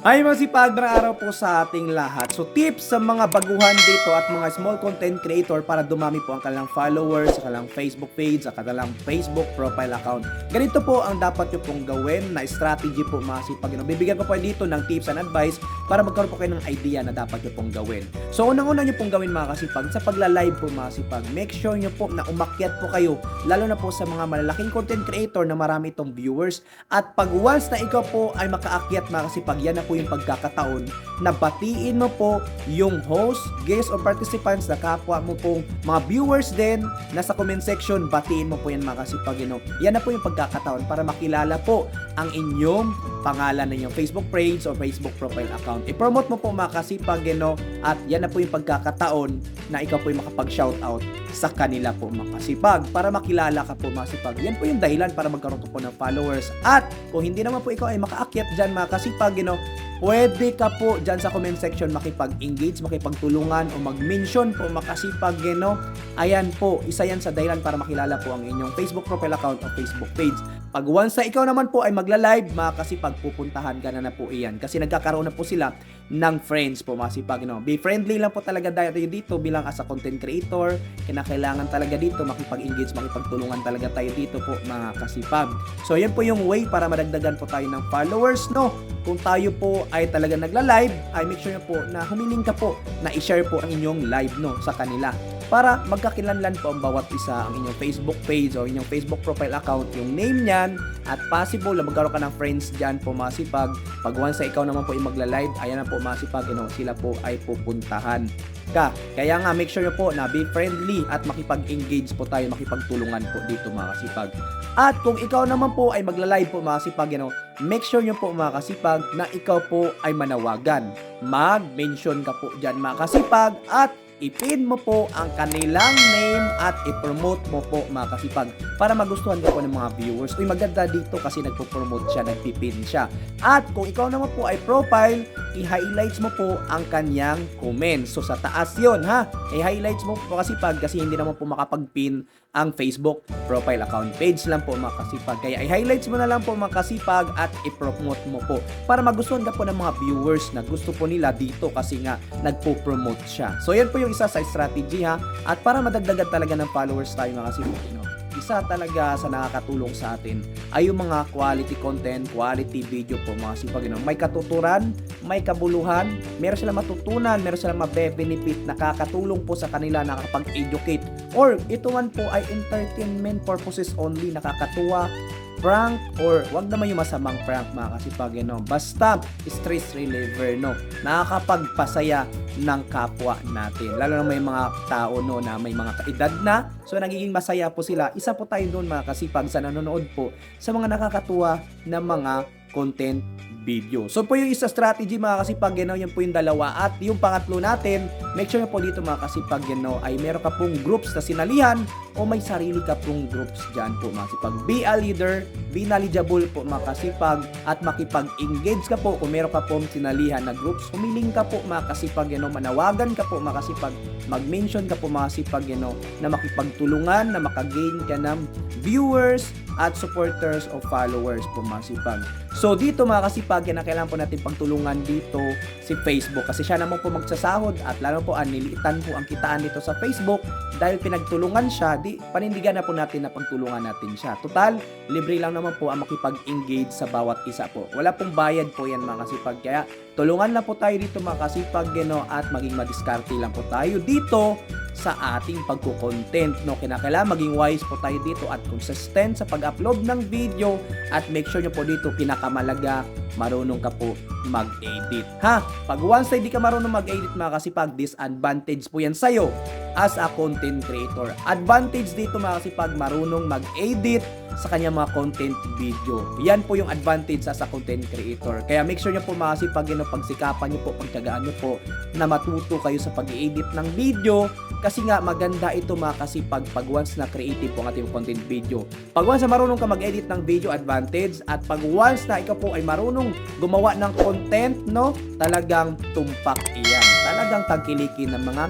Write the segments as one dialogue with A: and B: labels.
A: Ay masipag na araw po sa ating lahat. So tips sa mga baguhan dito at mga small content creator para dumami po ang kanilang followers sa kanilang Facebook page, sa kanilang Facebook profile account. Ganito po ang dapat nyo pong gawin na strategy po mga sipag. No? Bibigyan ko po dito ng tips and advice para magkaroon po kayo ng idea na dapat nyo pong gawin. So unang-una nyo pong gawin mga kasipag sa pagla-live po mga sipag. Make sure nyo po na umakyat po kayo lalo na po sa mga malalaking content creator na marami itong viewers at pag once na ikaw po ay makaakyat mga kasipag, yan na po yung pagkakataon na batiin mo po yung host, guest, or participants na kapwa mo pong mga viewers din na sa comment section, batiin mo po yan mga kasipag. You know. Yan na po yung pagkakataon para makilala po ang inyong pangalan ng inyong Facebook page or Facebook profile account. I-promote mo po mga kasipag, you know, at yan na po yung pagkakataon na ikaw po yung makapag-shoutout sa kanila po mga kasipag para makilala ka po mga kasipag. Yan po yung dahilan para magkaroon ka po ng followers. At kung hindi naman po ikaw ay makaakyat dyan mga kasipag, you know, pwede ka po dyan sa comment section makipag-engage, makipagtulungan o mag-mention po makasipag, you know. Ayan po, isa yan sa dahilan para makilala po ang inyong Facebook profile account o Facebook page. Pag once na ikaw naman po ay magla-live, mga kasipag, pupuntahan ka na na po iyan. Kasi nagkakaroon na po sila ng friends po, mga sipag. No? Be friendly lang po talaga tayo dito bilang as a content creator. Kinakailangan talaga dito makipag-engage, makipagtulungan talaga tayo dito po, mga kasipag. So, yan po yung way para madagdagan po tayo ng followers, no? Kung tayo po ay talaga nagla-live, ay make sure na po na humiling ka po na i-share po ang inyong live, no, sa kanila para magkakilanlan po ang bawat isa ang inyong Facebook page o inyong Facebook profile account, yung name niyan at possible na magkaroon ka ng friends dyan po masipag. Pag once sa ikaw naman po ay magla-live, ayan na po masipag, you know, sila po ay pupuntahan ka. Kaya nga make sure nyo po na be friendly at makipag-engage po tayo, makipagtulungan po dito mga kasipag. At kung ikaw naman po ay magla-live po mga kasipag, you know, make sure nyo po mga kasipag na ikaw po ay manawagan. Mag-mention ka po dyan mga kasipag at ipin mo po ang kanilang name at i-promote mo po mga kasipag para magustuhan ka po ng mga viewers. Uy, maganda dito kasi nagpo-promote siya, nagpipin siya. At kung ikaw naman po ay profile, i-highlights mo po ang kanyang comments. So sa taas yon ha, i-highlights mo po kasipag kasi hindi naman po makapag-pin ang Facebook profile account page lang po mga kasipag. Kaya i-highlights mo na lang po mga kasipag at i-promote mo po para magustuhan ka po ng mga viewers na gusto po nila dito kasi nga nagpo-promote siya. So yan po yung isa sa strategy ha at para madagdagan talaga ng followers tayo mga know, isa talaga sa nakakatulong sa atin ay yung mga quality content, quality video po mga sipag. You know, may katuturan, may kabuluhan, meron silang matutunan, meron silang mabe-benefit, nakakatulong po sa kanila, nakakapag-educate. Or ito man po ay entertainment purposes only, nakakatuwa, prank or wag naman yung masamang prank mga kasipag no? basta stress reliever no. Nakakapagpasaya ng kapwa natin. Lalo na may mga tao no na may mga kaedad na. So nagiging masaya po sila. Isa po tayo doon mga kasipag sa nanonood po sa mga nakakatuwa na mga content video. So po yung isa strategy mga kasipag know, yan po yung dalawa. At yung pangatlo natin, make sure po dito mga kasipag know, ay meron ka pong groups na sinalihan o may sarili ka pong groups dyan po mga kasipag. Be a leader, be knowledgeable po mga kasipag at makipag-engage ka po kung meron ka pong sinalihan na groups. Humiling ka po mga kasipag know, manawagan ka po mga kasipag, mag-mention ka po mga kasipag know, na makipagtulungan, na makagain ka ng viewers, at supporters o followers po mga sipag. So dito mga kasipag, yan ang kailangan po natin pagtulungan dito si Facebook kasi siya naman po magsasahod at lalo po ang niliitan po ang kitaan dito sa Facebook dahil pinagtulungan siya, di panindigan na po natin na pagtulungan natin siya. Total, libre lang naman po ang makipag-engage sa bawat isa po. Wala pong bayad po yan mga kasipag. Kaya tulungan lang po tayo dito mga kasipag you know, at maging madiskarte lang po tayo dito sa ating pagko-content no kinakailangan maging wise po tayo dito at consistent sa pag-upload ng video at make sure nyo po dito pinakamalaga marunong ka po mag-edit ha pag once hindi ka marunong mag-edit mga kasipag disadvantage po yan sa'yo as a content creator advantage dito mga kasipag marunong mag-edit sa kanyang mga content video. Yan po yung advantage sa, sa content creator. Kaya make sure nyo po mga kasipag, yun, pagsikapan nyo po, pagtyagaan nyo po na matuto kayo sa pag-edit ng video kasi nga maganda ito mga kasipag pag once na creative po ang ating content video. Pag once na marunong ka mag-edit ng video, advantage. At pag once na ikaw po ay marunong gumawa ng content, no, talagang tumpak iyan. talagang tangkilikin ng mga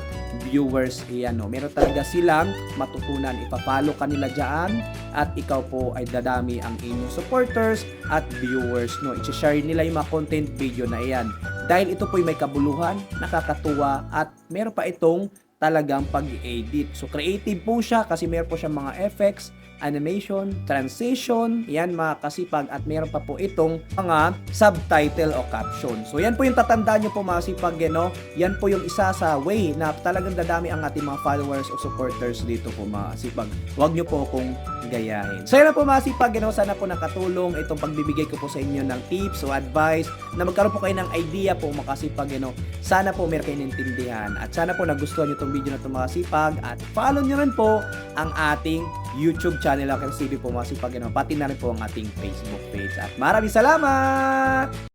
A: viewers iyan no. Meron talaga silang matutunan. Ipapalo ka nila dyan at ikaw po ay dadami ang inyong supporters at viewers no. I-share nila yung mga content video na iyan. Dahil ito po ay may kabuluhan, nakakatuwa at meron pa itong talagang pag-edit. So creative po siya kasi meron po siya mga effects, animation, transition, yan mga kasipag at meron pa po itong mga subtitle o caption. So yan po yung tatandaan nyo po mga sipag, eh, no? yan po yung isa sa way na talagang dadami ang ating mga followers o supporters dito po mga sipag. Huwag nyo po kung gayahin. So yan po mga sipag, eh, no? sana po nakatulong itong pagbibigay ko po sa inyo ng tips o advice na magkaroon po kayo ng idea po mga kasipag. eh, no? Sana po meron kayo naintindihan at sana po nagustuhan nyo itong video na itong mga sipag at follow nyo rin po ang ating YouTube channel Lakers TV po mga sipag. eh, no? Pati na rin po ang ating Facebook page. At maraming salamat!